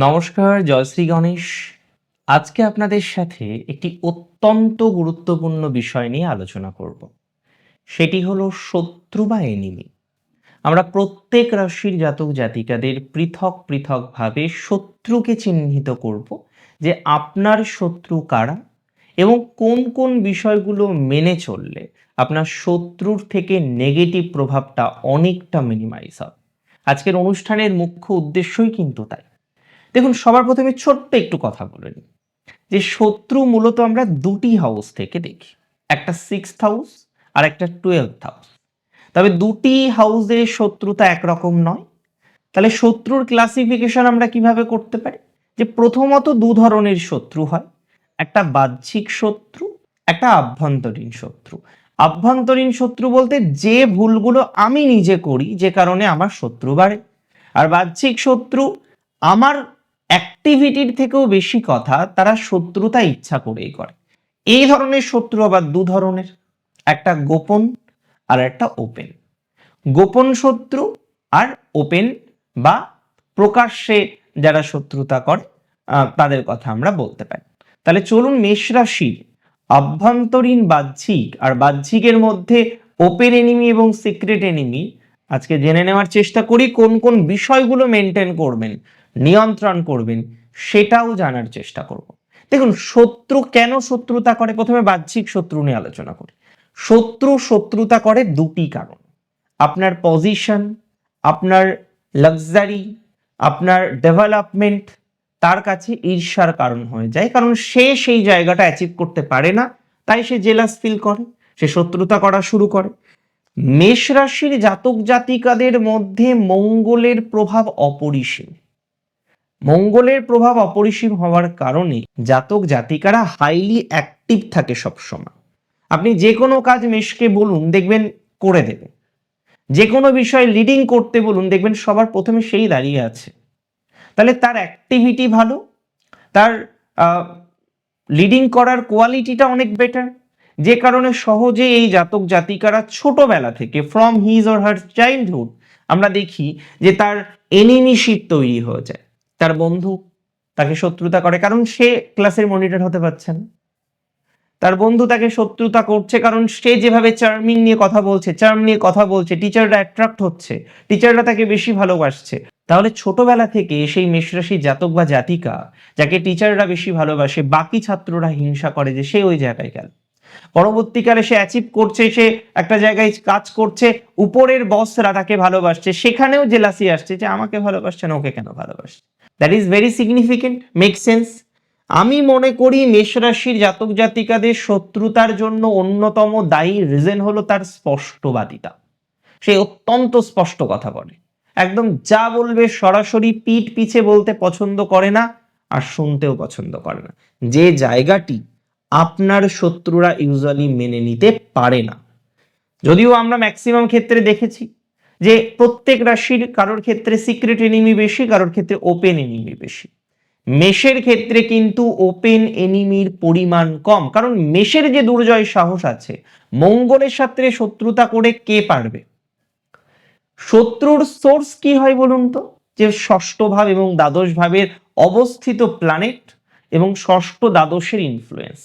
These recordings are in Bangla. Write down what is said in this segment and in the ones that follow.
নমস্কার জয়শ্রী গণেশ। আজকে আপনাদের সাথে একটি অত্যন্ত গুরুত্বপূর্ণ বিষয় নিয়ে আলোচনা করব। সেটি হলো শত্রু বা এনিমি আমরা প্রত্যেক রাশির জাতক জাতিকাদের পৃথক পৃথকভাবে শত্রুকে চিহ্নিত করব যে আপনার শত্রু কারা এবং কোন কোন বিষয়গুলো মেনে চললে আপনার শত্রুর থেকে নেগেটিভ প্রভাবটা অনেকটা মিনিমাইজ হবে। আজকের অনুষ্ঠানের মুখ্য উদ্দেশ্যই কিন্তু তাই। দেখুন, সবার প্রথমে ছোট্ট একটু কথা বলে নিই। যে শত্রু মূলত আমরা দুটি হাউস থেকে দেখি। একটা সিক্স হাউস আর একটা টুয়েলভ হাউস তবে দুটি হাউসে শত্রুতা একরকম নয়। তাহলে শত্রুর ক্লাসিফিকেশন আমরা কীভাবে করতে পারি? যে প্রথমত দু ধরনের শত্রু হয়। একটা বাহ্যিক শত্রু, একটা আভ্যন্তরীণ শত্রু। আভ্যন্তরীণ শত্রু বলতে যে ভুলগুলো আমি নিজে করি, যে কারণে আমার শত্রু বাড়ে। আর বাহ্যিক শত্রু আমার অ্যাক্টিভিটির থেকেও বেশি কথা তারা শত্রুতা ইচ্ছা করেই করে। এই ধরনের শত্রু আবার দু ধরনের, একটা গোপন আর একটা ওপেন গোপন শত্রু আর ওপেন বা প্রকাশ্যে যারা শত্রুতা করে তাদের কথা আমরা বলতে পারি। তাহলে চলুন মেষ রাশির আভ্যন্তরীণ বাহ্যিক আর বাহ্যিকের মধ্যে ওপেন এনিমি এবং সিক্রেট এনিমি আজকে জেনে নেওয়ার চেষ্টা করি কোন কোন বিষয়গুলো মেনটেন করবেন। নিয়ন্ত্রণ করবেন, সেটাও জানার চেষ্টা করব। দেখুন, শত্রু কেন শত্রুতা করে? প্রথমে বাহ্যিক শত্রু নিয়ে আলোচনা করি। শত্রু শত্রুতা করে দুটি কারণ। আপনার পজিশন আপনার লাক্সারি আপনার ডেভেলপমেন্ট তার কাছে ঈর্ষার কারণ হয়ে যায়। কারণ সে সেই জায়গাটা অ্যাচিভ করতে পারে না, তাই সে জেলাস ফিল করে, সে শত্রুতা করা শুরু করে। মেষ রাশির জাতক জাতিকাদের মধ্যে মঙ্গলের প্রভাব অপরিসীম। মঙ্গলের প্রভাব অপরিসীম হওয়ার কারণে জাতক জাতিকারা হাইলি অ্যাক্টিভ থাকে সবসময়। আপনি যে কোনো কাজ মেষকে বলুন, দেখবেন করে দেবে। যে কোনো বিষয়ে লিডিং করতে বলুন, দেখবেন সবার প্রথমে সেই দাঁড়িয়ে আছে। তাহলে তার অ্যাক্টিভিটি ভালো, তার লিডিং করার কোয়ালিটিটা অনেক বেটার যে কারণে সহজে এই জাতক জাতিকারা ছোটবেলা থেকে from his or her childhood আমরা দেখি যে তার এনিমিশিপ তৈরি হয়ে যায়। তার বন্ধু তাকে শত্রুতা করে, কারণ সে ক্লাসের মনিটর হতে পারছে না। তার বন্ধু তাকে শত্রুতা করছে, কারণ সে যেভাবে চার্মিং নিয়ে কথা বলছে চার্ম নিয়ে কথা বলছে টিচাররা অ্যাট্রাক্ট হচ্ছে টিচাররা তাকে বেশি ভালোবাসছে। তাহলে ছোটবেলা থেকে সেই মেষরাশি জাতক বা জাতিকা, যাকে টিচাররা বেশি ভালোবাসে, বাকি ছাত্ররা হিংসা করে যে সে ওই জায়গায় গেল। পরবর্তীকালে সে অ্যাচিভ করছে, সে একটা জায়গায় কাজ করছে, উপরের বসরা তাকে ভালোবাসছে, সেখানেও জেলাসি আসছে যে আমাকে ভালোবাসছে না, ওকে কেন ভালোবাসছে? That is very significant make sense আমি মনে করি মেষ রাশির জাতক জাতিকাদের শত্রুতার জন্য অন্যতম দায়ী রিজন হলো তার স্পষ্টবাদিতা। সে অত্যন্ত স্পষ্ট কথা বলে। একদম যা বলবে সরাসরি পিঠ পিছে বলতে পছন্দ করে না আর শুনতেও পছন্দ করে না। যে জায়গাটি আপনার শত্রুরা ইউজুয়ালি মেনে নিতে পারে না। যদিও আমরা ম্যাক্সিমাম ক্ষেত্রে দেখেছি যে প্রত্যেক রাশির কারোর ক্ষেত্রে সিক্রেট এনিমি বেশি, কারোর ক্ষেত্রে ওপেন এনিমি বেশি। মেষের ক্ষেত্রে কিন্তু ওপেন এনিমির পরিমাণ কম, কারণ মেষের যে দুর্জয় সাহস আছে, মঙ্গলের সাথে শত্রুতা করে কে পারবে? শত্রুর সোর্স কি হয় বলুন তো? যে ষষ্ঠ ভাব এবং দ্বাদশ ভাবের অবস্থিত প্ল্যানেট এবং ষষ্ঠ দ্বাদশের ইনফ্লুয়েন্স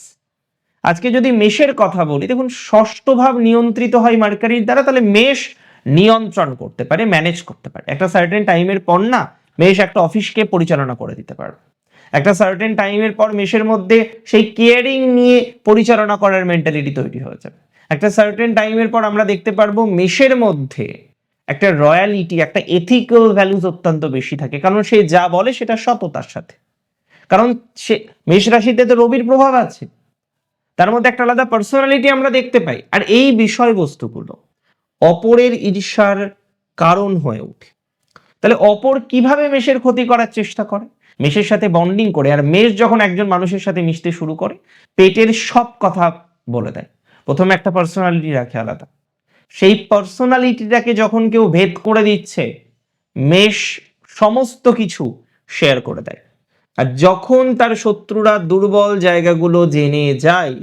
আজকে যদি মেষের কথা বলি, দেখুন ষষ্ঠ ভাব নিয়ন্ত্রিত হয় মার্কারির দ্বারা, তাহলে মেষ নিয়ন্ত্রণ করতে পারে ম্যানেজ করতে পারে। একটা সার্টেন টাইমের পর না মেষ একটা অফিসকে পরিচালনা করে দিতে পারবে। একটা সার্টেন টাইমের পর মেষের মধ্যে সেই কেয়ারিং নিয়ে পরিচালনা করার মেন্টালিটি তৈরি হয়ে যাবে। একটা সার্টেন টাইমের পর আমরা দেখতে পারব মেষের মধ্যে একটা রয়্যালিটি একটা এথিক্যাল ভ্যালুজ অত্যন্ত বেশি থাকে। কারণ সে যা বলে সেটা সততার সাথে। কারণ সে, মেষ রাশিতে তো রবির প্রভাব আছে। তার মধ্যে একটা আলাদা পার্সোনালিটি আমরা দেখতে পাই। আর এই বিষয়বস্তুগুলো অপরের ঈর্ষার কারণ হয়ে ওঠে। তাহলে অপর কীভাবে মেষের ক্ষতি করার চেষ্টা করে? মেষের সাথে বন্ডিং করে, আর মেষ যখন একজন মানুষের সাথে মিশতে শুরু করে, পেটের সব কথা বলে দেয়। প্রথমে একটা পার্সোনালিটি রাখে আলাদা। সেই পার্সোনালিটিটাকে যখন কেউ ভেদ করে দিচ্ছে, মেষ সমস্ত কিছু শেয়ার করে দেয়। আর যখন তার শত্রুরা দুর্বল জায়গাগুলো জেনে যায়,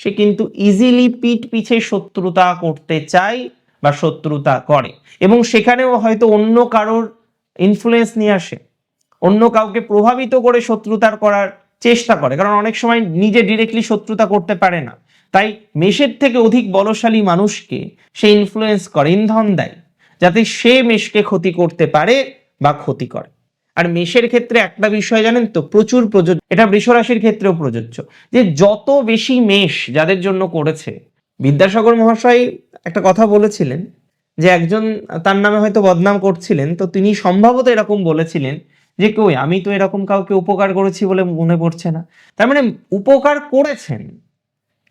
সে কিন্তু ইজিলি পিঠ পিছে শত্রুতা করতে চায় বা শত্রুতা করে। এবং সেখানেও হয়তো অন্য কারোর ইনফ্লুয়েন্স নিয়ে আসে। অন্য কাউকে প্রভাবিত করে শত্রুতার করার চেষ্টা করে। কারণ অনেক সময় নিজে ডিরেক্টলি শত্রুতা করতে পারে না। তাই মেষের থেকে অধিক বলশালী মানুষকে সে ইনফ্লুয়েন্স করে, ইন্ধন দেয়। যাতে সে মেষকে ক্ষতি করতে পারে বা ক্ষতি করে। আর মেষের ক্ষেত্রে একটা বিষয় জানেন তো, প্রচুর প্রযোজ্য। এটা বৃষরাশির ক্ষেত্রেও প্রযোজ্য। যে যত বেশি মেষ যাদের জন্য করেছে বিদ্যাসাগর মহাশয় একটা কথা বলেছিলেন যে একজন, তার নামে হয়তো বদনাম করছিলেন, তো তিনি সম্ভবত এরকম বলেছিলেন যে, কই, আমি তো এরকম কাউকে উপকার করেছি বলে মনে পড়ছে না। তার মানে উপকার করেছেন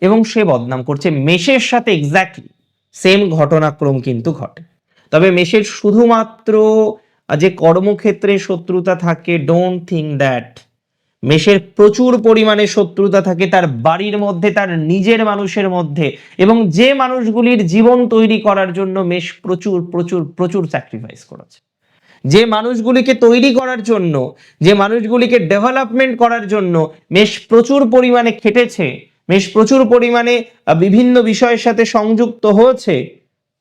এবং সে বদনাম করছে। মেষের সাথে এক্স্যাক্টলি সেম ঘটনাক্রম কিন্তু ঘটে। তবে মেষের শুধুমাত্র যে কর্মক্ষেত্রে শত্রুতা থাকে ডোন্ট থিঙ্ক দ্যাট মেষের প্রচুর পরিমাণে শত্রুতা থাকে তার বাড়ির মধ্যে, তার নিজের মানুষের মধ্যে এবং যে মানুষগুলির জীবন তৈরি করার জন্য মেষ প্রচুর প্রচুর প্রচুর স্যাক্রিফাইস করেছে। যে মানুষগুলিকে তৈরি করার জন্য, যে মানুষগুলিকে ডেভেলপমেন্ট করার জন্য মেষ প্রচুর পরিমাণে খেটেছে, মেষ প্রচুর পরিমাণে বিভিন্ন বিষয়ের সাথে সংযুক্ত হয়েছে,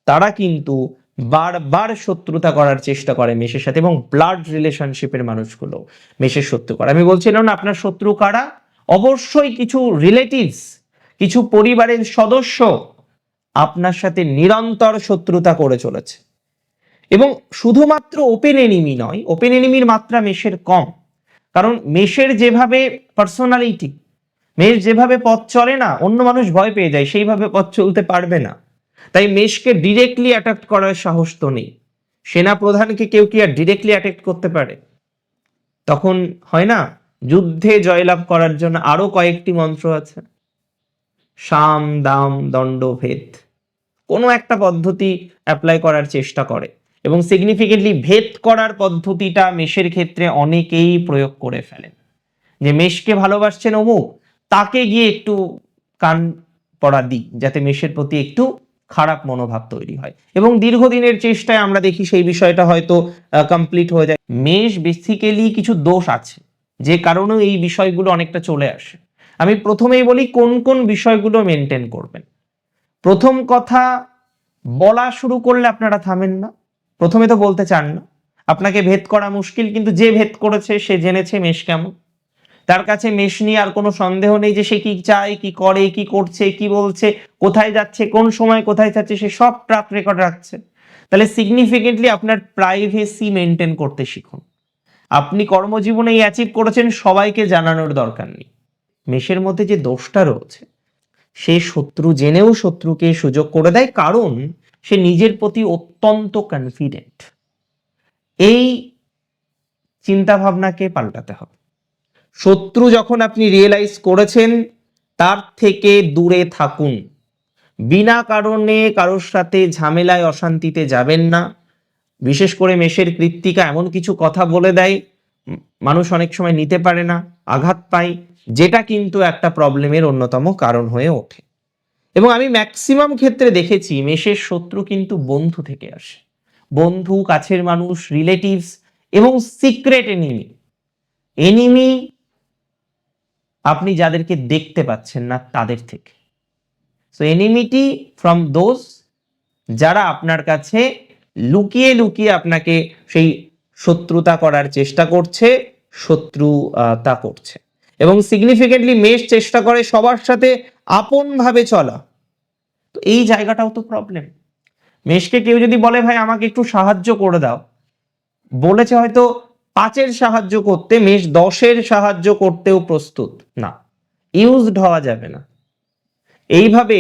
তারা কিন্তু বারবার শত্রুতা করার চেষ্টা করে মেষের সাথে এবং ব্লাড রিলেশনশিপের মানুষগুলো মেষের শত্রু করে। আমি বলছিলাম না, আপনার শত্রু কারা? অবশ্যই কিছু রিলেটিভস কিছু পরিবারের সদস্য আপনার সাথে নিরন্তর শত্রুতা করে চলেছে। এবং শুধুমাত্র ওপেন এনিমি নয় ওপেন এনিমির মাত্রা মেষের কম। কারণ মেষের যেভাবে পার্সোনালিটি মেষ যেভাবে পথ চলে না, অন্য মানুষ ভয় পেয়ে যায়, সেইভাবে পথ চলতে পারবে না। তাই মেষকে ডিরেক্টলি অ্যাটাক করার সাহস তো নেই। সেনা প্রধানকে কেউ কি আর ডিরেক্টলি অ্যাটাক করতে পারে? তখন হয় না? যুদ্ধে জয়লাভ করার জন্য আরও কয়েকটি মন্ত্র আছে। সাম, দাম, দণ্ড, ভেদ। কোনো একটা পদ্ধতি অ্যাপ্লাই করার চেষ্টা করে এবং সিগনিফিকেন্টলি ভেদ করার পদ্ধতিটা মেষের ক্ষেত্রে অনেকেই প্রয়োগ করে ফেলেন যে মেষকে ভালোবাসছেন অমুক, তাকে গিয়ে একটু কান পড়া দিই যাতে মেষের প্রতি একটু খারাপ মনোভাব তৈরি হয়। এবং দীর্ঘদিনের চেষ্টায় আমরা দেখি সেই বিষয়টা হয়তো কমপ্লিট হয়ে যায়। মেষ বেসিক্যালি কিছু দোষ আছে, যে কারণেও এই বিষয়গুলো অনেকটা চলে আসে। আমি প্রথমেই বলি কোন কোন বিষয়গুলো মেনটেন করবেন। প্রথম কথা, বলা শুরু করলে আপনারা থামেন না। প্রথমে তো বলতে চান না। আপনাকে ভেদ করা মুশকিল, কিন্তু যে ভেদ করেছে সে জেনেছে মেষ কেমন। তার কাছে মেষ নিয়ে আর কোনো সন্দেহ নেই যে সে কি চায়, কি করে, কি করছে, কি বলছে, কোথায় যাচ্ছে, কোন সময় কোথায় যাচ্ছে, সে সব ট্রাক রেকর্ড রাখছে। তাহলে সিগনিফিকেন্টলি আপনার প্রাইভেসি মেনটেন করতে শিখুন। আপনি কর্মজীবনে এই অ্যাচিভ করেছেন, সবাইকে জানানোর দরকার নেই। মেষের মধ্যে যে দোষটা রয়েছে, সে শত্রু জেনেও শত্রুকে সুযোগ করে দেয়, কারণ সে নিজের প্রতি অত্যন্ত কনফিডেন্ট এই চিন্তা ভাবনাকে পাল্টাতে হবে। শত্রু যখন আপনি রিয়েলাইজ করেছেন, তার থেকে দূরে থাকুন। বিনা কারণে কারোর সাথে ঝামেলায়, অশান্তিতে যাবেন না। বিশেষ করে মেষের কৃত্তিকা এমন কিছু কথা বলে দেয়, মানুষ অনেক সময় নিতে পারে না, আঘাত পায়, যেটা কিন্তু একটা প্রবলেমের অন্যতম কারণ হয়ে ওঠে। এবং আমি ম্যাক্সিমাম ক্ষেত্রে দেখেছি, মেষের শত্রু কিন্তু বন্ধু থেকে আসে। বন্ধু, কাছের মানুষ রিলেটিভস এবং সিক্রেট এনিমি এনিমি আপনি যাদেরকে দেখতে পাচ্ছেন না, তাদের থেকে। সো এনিমিটি ফ্রম দোজ যারা আপনার কাছে লুকিয়ে লুকিয়ে আপনাকে সেই শত্রুতা করার চেষ্টা করছে শত্রুতা করছে। এবং সিগনিফিকেন্টলি মেষ চেষ্টা করে সবার সাথে আপনভাবে চলা। তো এই জায়গাটাও তো প্রবলেম মেষকে কেউ যদি বলে, ভাই, আমাকে একটু সাহায্য করে দাও। বলেছে হয়তো পাঁচের সাহায্য করতে মেষ দশের সাহায্য করতেও প্রস্তুত। না ইউজড হওয়া যাবে না। এইভাবে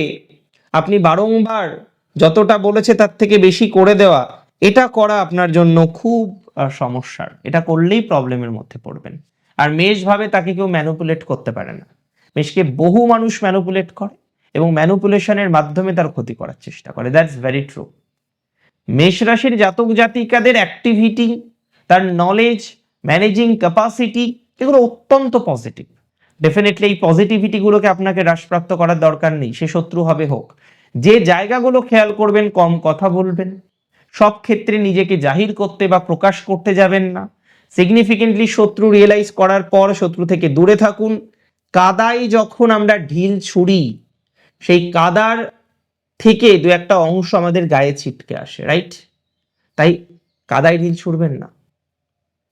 আপনি বারংবার যতটা বলেছে তার থেকে বেশি করে দেওয়া, এটা করা আপনার জন্য খুব সমস্যার। এটা করলেই প্রবলেমের মধ্যে পড়বেন। আর মেষ ভাবে তাকে কেউ ম্যানুপুলেট করতে পারে না। মেষকে বহু মানুষ ম্যানুপুলেট করে এবং ম্যানুপুলেশনের মাধ্যমে তার ক্ষতি করার চেষ্টা করে। দ্যাটস ভেরি ট্রু মেষ রাশির জাতক জাতিকাদের অ্যাক্টিভিটি তার নলেজ ম্যানেজিং ক্যাপাসিটি এগুলো অত্যন্ত পজিটিভ ডেফিনেটলি এই পজিটিভিটিগুলোকে আপনাকে হ্রাসপ্রাপ্ত করার দরকার নেই, সে শত্রু হবে হোক। যে জায়গাগুলো খেয়াল করবেন, কম কথা বলবেন। সব ক্ষেত্রে নিজেকে জাহির করতে বা প্রকাশ করতে যাবেন না। সিগনিফিকেন্টলি শত্রু রিয়েলাইজ করার পর শত্রু থেকে দূরে থাকুন। কাদায় যখন আমরা ঢিল ছুড়ি, সেই কাদার থেকে দু একটা অংশ আমাদের গায়ে ছিটকে আসে রাইট তাই কাদায় ঢিল ছুড়বেন না।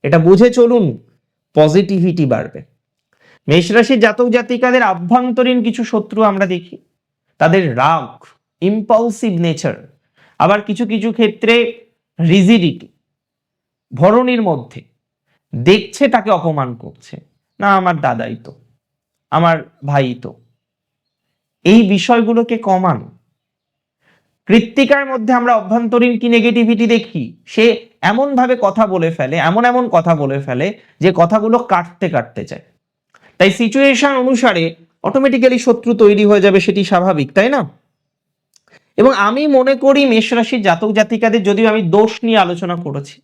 এটা বুঝে চলুন পজিটিভিটি বাড়বে। মেষ রাশির জাতক জাতিকাদের আভ্যন্তরীণ কিছু শত্রু আমরা দেখি। তাদের রাগ ইম্পালসিভ নেচার আবার কিছু কিছু ক্ষেত্রে রিজিডিটি ভরণীর মধ্যে। দেখছে তাকে অপমান করছে, না, আমার দাদাই তো, আমার ভাই তো। এই বিষয়গুলোকে কমান কৃত্তিকার মধ্যে আমরা অভ্যন্তরীণ কি নেগেটিভিটি দেখি? সে এমন ভাবে কথা বলে ফেলে, এমন এমন কথা বলে ফেলে যে কথাগুলো কাটতে কাটতে চায় তাই সিচুয়েশন অনুসারে অটোমেটিক্যালি শত্রু তৈরি হয়ে যাবে সেটি স্বাভাবিক, তাই না? এবং আমি মনে করি মেষ রাশির জাতক জাতিকাদের যদিও আমি দোষ নিয়ে আলোচনা করেছি,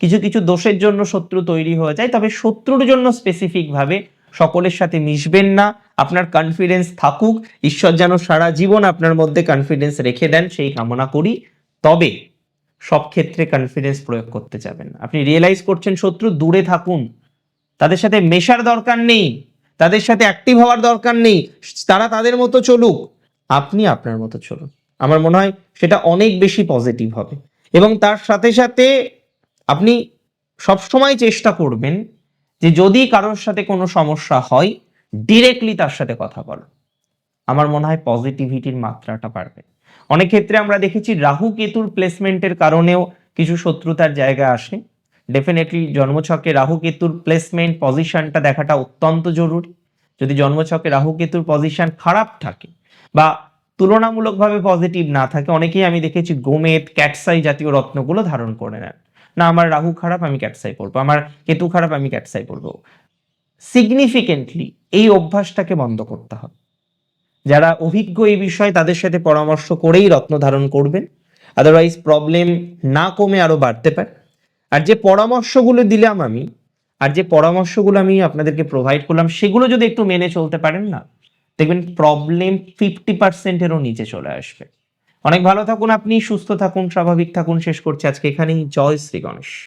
কিছু কিছু দোষের জন্য শত্রু তৈরি হয়ে যায়, তবে শত্রুর জন্য স্পেসিফিক ভাবে সকলের সাথে মিশবেন না। আপনার কনফিডেন্স থাকুক। ঈশ্বর যেন সারা জীবন আপনার মধ্যে কনফিডেন্স রেখে দেন, সেই কামনা করি। তবে সব ক্ষেত্রে কনফিডেন্স প্রয়োগ করতে যাবেন। আপনি রিয়েলাইজ করছেন, শত্রু দূরে থাকুন। তাদের সাথে মেশার দরকার নেই। তাদের সাথে অ্যাক্টিভ হওয়ার দরকার নেই। তারা তাদের মতো চলুক। আপনি আপনার মতো চলুন। আমার মনে হয় সেটা অনেক বেশি পজিটিভ হবে। এবং তার সাথে সাথে আপনি সবসময় চেষ্টা করবেন যে যদি কারোর সাথে কোনো সমস্যা হয় ডিরেক্টলি তার সাথে কথা বলো। আমার মনে হয় পজিটিভিটির মাত্রাটা বাড়বে। অনেক ক্ষেত্রে আমরা দেখেছি রাহু কেতুর প্লেসমেন্টের কারণেও কিছু শত্রুতার জায়গা আসে। ডেফিনেটলি জন্মছকে রাহু কেতুর প্লেসমেন্ট পজিশনটা দেখাটা অত্যন্ত জরুরি। যদি জন্মছকে রাহু কেতুর পজিশন খারাপ থাকে বা তুলনামূলকভাবে পজিটিভ না থাকে, অনেকেই আমি দেখেছি গোমেদ, ক্যাটসাই জাতীয় রত্নগুলো ধারণ করে নেন। না, আমার রাহু খারাপ, আমি ক্যাটসাই পড়ব আমার কেতু খারাপ, আমি ক্যাটসাই পড়ব সিগনিফিকেন্টলি এই অভ্যাসটাকে বন্ধ করতে হবে। যারা অভিজ্ঞ এই বিষয়ে তাদের সাথে পরামর্শ করেই রত্ন ধারণ করবেন। আদারওয়াইজ প্রবলেম না কমে আরও বাড়তে পারে। আর যে পরামর্শগুলো দিলাম আমি, আর যে পরামর্শগুলো আমি আপনাদেরকে প্রোভাইড করলাম, সেগুলো যদি একটু মেনে চলতে পারেন না, দেখবেন প্রবলেম ফিফটি পার্সেন্টেরও নিচে চলে আসবে। অনেক ভালো থাকুন আপনি, সুস্থ থাকুন, স্বাভাবিক থাকুন। শেষ করছি আজকে এখানেই। জয় শ্রী গণেশ।